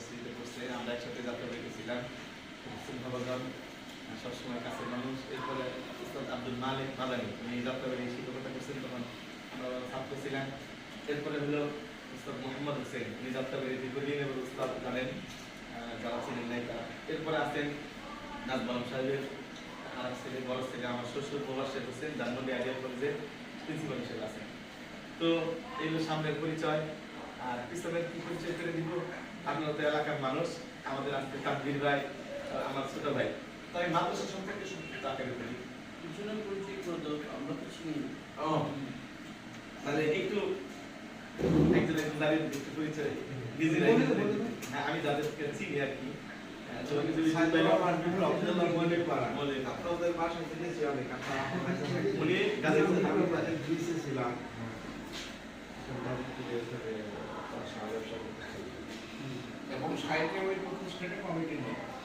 ইউনিভার্সিটিতে পড়ছে আমরা একসাথে যাত্রা সিংহবাগান সবসময় কাছের মানুষ। এরপরে উস্তাদ আব্দুল মালিক উনি যাত্রা বেরিয়ে শিক্ষকতা করছেন তখন আমরা ছাত্র ছিলাম। এরপরে হলো উস্তাদ মোহাম্মদ হোসেন, উনি যাত্রা বেরিয়ে দীর্ঘদিন এবং উস্তাদ জানেন যারা ছিলেন এরপরে আছেন নাজবাম সাহেবের আর ছেলে, বড় ছেলে, আমার শ্বশুর প্রবাসে হোসেন জানমন্ডি আইডিয়া কলেজের প্রিন্সিপাল হিসেবে আছেন। তো এইগুলো সামনের পরিচয়। আর পিছনের কি পরিচয় করে দিব? আপনারা তো এলাকার মানুষ আমাদের আজকে তাকবির ভাই আমার ছোট ভাই। তাই মাদ্রাসা সম্পর্কে সংক্ষিপ্ত আকারে বলি। পরিচয় করে আমরা তো চিনি না। ও তাহলে একটু একজন একজন দাঁড়িয়ে একটু পরিচয়। হ্যাঁ আমি যাদেরকে চিনি আর কি। কাছে উনি ছিলাম। সাহিত্য প্রতিষ্ঠানে কমিটি নেই